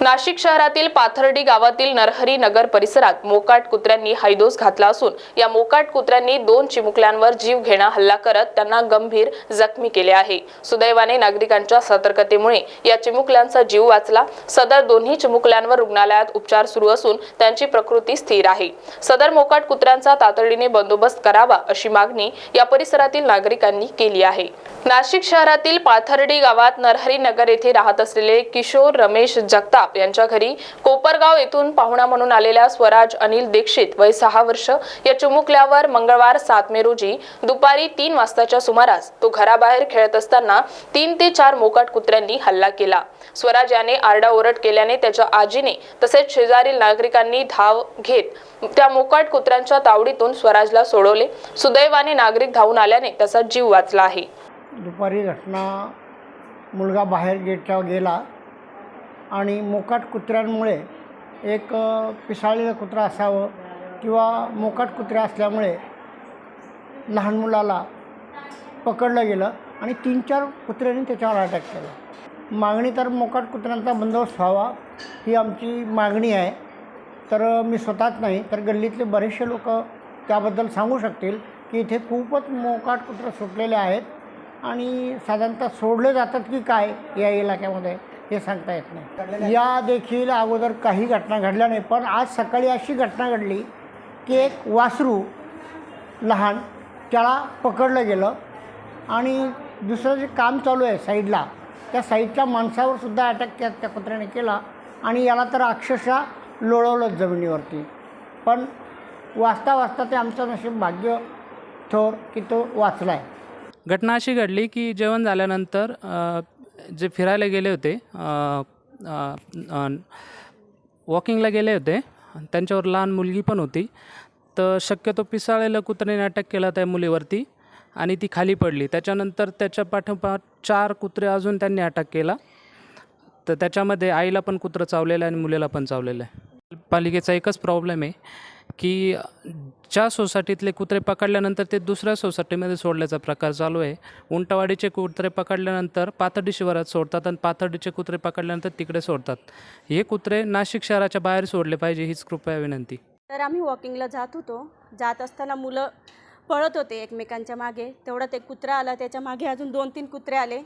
नाशिक शहरातील पाथर्डी गावातील नरहरी नगर परिसरात मोकाट कुत्र्यांनी हैदोस घातला असून या मोकाट कुत्र्यांनी दोन चिमुकल्यांवर जीव घेणा हल्ला करत त्यांना गंभीर जखमी केले आहे. सुदैवाने नागरिकांच्या सतर्कतेमुळे या चिमुकल्यांचा जीव वाचला. सदर दोन्ही चिमुकल्यांवर रुग्णालयात उपचार सुरू असून त्यांची प्रकृती स्थिर आहे. सदर मोकाट कुत्र्यांचा तातडीने बंदोबस्त करावा अशी मागणी या परिसरातील नागरिकांनी केली आहे. नाशिक शहरातील पाथर्डी गावात नरहरी नगर येथे राहत असलेले किशोर रमेश जगताप यांच्या घरी कोपरगाव येथून पाहुणा म्हणून आलेल्या स्वराज अनिल दीक्षित वय सहा वर्ष या चिमुकल्यावर मंगळवार सात मे रोजी दुपारी तीन वाजताच्या सुमारास तो घराबाहेर खेळत असताना तीन ते चार मोकाट कुत्र्यांनी हल्ला केला. स्वराज याने आरडाओरड केल्याने त्याच्या आजीने तसेच शेजारील नागरिकांनी धाव घेत त्या मोकाट कुत्र्यांच्या तावडीतून स्वराजला सोडवले. सुदैवाने नागरिक धावून आल्याने त्याचा जीव वाचला आहे. दुपारी घटना मुलगा बाहेर गेटच्या गेला आणि मोकाट कुत्र्यांमुळे एक पिसाळलेलं कुत्रा असावं किंवा मोकाट कुत्र्या असल्यामुळे लहान मुलाला पकडलं गेलं आणि तीन चार कुत्र्यांनी त्याच्यावर अटॅक केला. मागणी तर मोकाट कुत्र्यांचा बंदोबस्त व्हावा ही आमची मागणी आहे. तर मी स्वतःच नाही तर गल्लीतले बरेचसे लोक त्याबद्दल सांगू शकतील की इथे खूपच मोकाट कुत्रं सुटलेले आहेत. आणि साधारणतः सोडले जातात की काय या इलाक्यामध्ये हे सांगता येत नाही. या देखील अगोदर काही घटना घडल्या नाही पण आज सकाळी अशी घटना घडली की एक वासरू लहान त्याला पकडलं गेलं आणि दुसरं जे काम चालू आहे साईडला त्या साईडच्या माणसावर सुद्धा अटॅक त्या त्या कुत्र्याने केला आणि याला तर अक्षरशः लोळवलं जमिनीवरती. पण वाचता वाचता ते आमचं नशीब भाग्य थोर की तो वाचला आहे घटना अशी घडली की जेवण झाल्यानंतर जे फिरायला गेले होते वॉकिंगला गेले होते त्यांच्यावर लहान मुलगी पण होती. तर शक्यतो पिसाळेला कुत्र्याने अटॅक केला त्या मुलीवरती आणि ती खाली पडली. त्याच्यानंतर त्याच्या पाठोपाठ चार कुत्रे अजून त्यांनी अटॅक केला. तर त्याच्यामध्ये आईला पण कुत्रं चावलेलं आहे आणि मुलीला पण चावलेलं आहे. पालिकेचा एकच प्रॉब्लेम आहे की ज्या सोसायटीतले कुत्रे पकडल्यानंतर ते दुसऱ्या सोसायटीमध्ये सोडल्याचा प्रकार चालू आहे. उंटवाडीचे कुत्रे पकडल्यानंतर पाथर्डी शिवारात सोडतात आणि पाथर्डीचे कुत्रे पकडल्यानंतर तिकडे सोडतात. हे कुत्रे नाशिक शहराच्या बाहेर सोडले पाहिजे हीच कृपया विनंती. तर आम्ही वॉकिंगला जात होतो. जात असताना मुलं पळत होते एकमेकांच्या मागे. तेवढा ते कुत्रा आला. त्याच्यामागे अजून दोन तीन कुत्रे आले.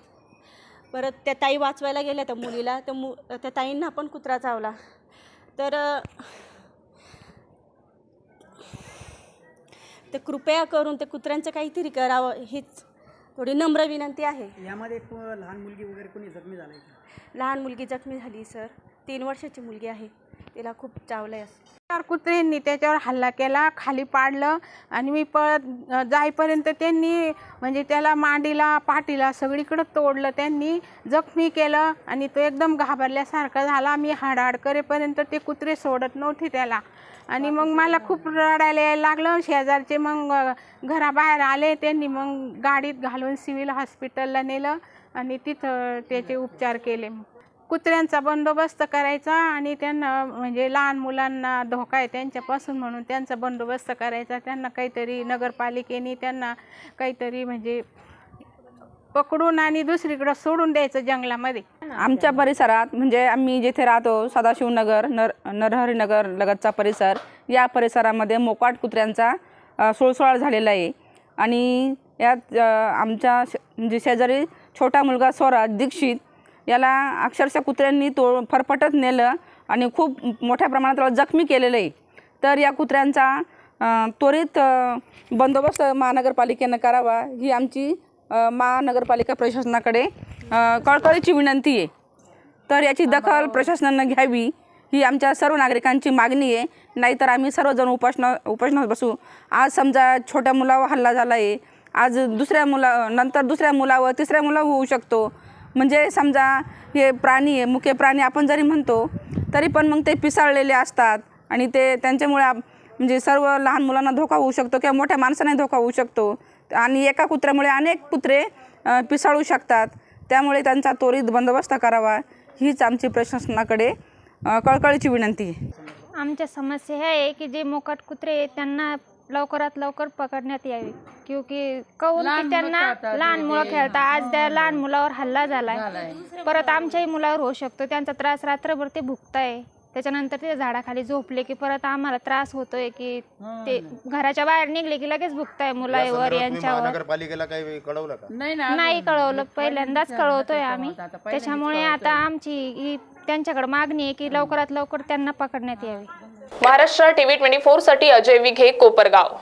परत त्या ताई वाचवायला गेल्या त्या मुलीला. त्या मु त्या ताईंना पण कुत्रा चावला. तर अ, ते कृपया करून ते कुत्र्यांचं काहीतरी करावं हीच थोडी नम्र विनंती आहे. यामध्ये को- लहान मुलगी वगैरे कोणी जखमी झालं लहान मुलगी जखमी झाली सर. तीन वर्षाची मुलगी आहे. तिला खूप चावलं आहे चार कुत्र्यांनी त्याच्यावर हल्ला केला खाली पाडलं आणि मी पळत जाईपर्यंत त्यांनी म्हणजे त्याला मांडीला पाठीला सगळीकडं तोडलं. त्यांनी जखमी केलं आणि तो एकदम घाबरल्यासारखा झाला. मी हाडहाड करेपर्यंत ते कुत्रे सोडत नव्हते त्याला. आणि मग मला खूप रडायला यायला लागलं. शेजारचे मग घराबाहेर आले. त्यांनी मग गाडीत घालून सिव्हिल हॉस्पिटलला नेलं आणि तिथं त्याचे उपचार केले. कुत्र्यांचा बंदोबस्त करायचा आणि त्यांना म्हणजे लहान मुलांना धोका आहे त्यांच्यापासून म्हणून त्यांचा बंदोबस्त करायचा. त्यांना काहीतरी नगरपालिकेने त्यांना काहीतरी म्हणजे पकडून आणि दुसरीकडं सोडून द्यायचं जंगलामध्ये. आमच्या परिसरात म्हणजे आम्ही जिथे राहतो सदाशिवनगर नर नरहरीनगर लगतचा परिसर या परिसरामध्ये मोकाट कुत्र्यांचा सोळसोळा झालेला आहे. आणि यात आमच्या शे म्हणजे शेजारी छोटा मुलगा स्वराज दीक्षित याला अक्षरशः कुत्र्यांनी तो फरफटत नेलं आणि खूप मोठ्या प्रमाणात त्याला जखमी केलेलं आहे. तर या कुत्र्यांचा त्वरित बंदोबस्त महानगरपालिकेनं करावा. ही आमची महानगरपालिका प्रशासनाकडे कळकळीची विनंती आहे. तर याची दखल प्रशासनानं घ्यावी. ही आमच्या सर्व नागरिकांची मागणी आहे. नाहीतर आम्ही सर्वजण उपासना उपासनात बसू. आज समजा छोट्या मुलावर हल्ला झाला आहे आज दुसऱ्या मुला नंतर दुसऱ्या मुलावर तिसऱ्या मुलावर होऊ शकतो. म्हणजे समजा हे प्राणी आहे मुख्य प्राणी आपण जरी म्हणतो तरी पण मग ते पिसाळलेले असतात आणि ते त्यांच्यामुळे आप- म्हणजे सर्व लहान मुलांना धोका होऊ शकतो किंवा मोठ्या माणसांनाही धोका होऊ शकतो. आणि एका कुत्र्यामुळे अनेक कुत्रे पिसाळू शकतात. त्यामुळे त्यांचा त्वरित बंदोबस्त करावा हीच आमची प्रशासनाकडे कळकळीची विनंती आहे. आमच्या समस्या ह्या आहे की जे मोकाट कुत्रे आहेत त्यांना लवकरात लवकर पकडण्यात यावी. क्योंकि काऊन की त्यांना लहान मुलं खेळता आज त्या लहान मुलावर हल्ला झालाय. परत आमच्याही मुलावर होऊ शकतो. त्यांचा त्रास रात्रभर ते भुगताय. त्याच्यानंतर ते झाडाखाली झोपले की परत आम्हाला त्रास होतोय की ते घराच्या बाहेर निघले की लगेच भुगताय मुलावर यांच्यावर. महानगरपालिकेला काही कळवलं का? नाही कळवलं. पहिल्यांदाच कळवतोय आम्ही. त्याच्यामुळे आता आमची ही त्यांच्याकडे मागणी आहे की लवकरात लवकर त्यांना पकडण्यात यावी. महाराष्ट्र टीव्ही ट्वेंटी फोरसाठी अजय विघे कोपरगाव.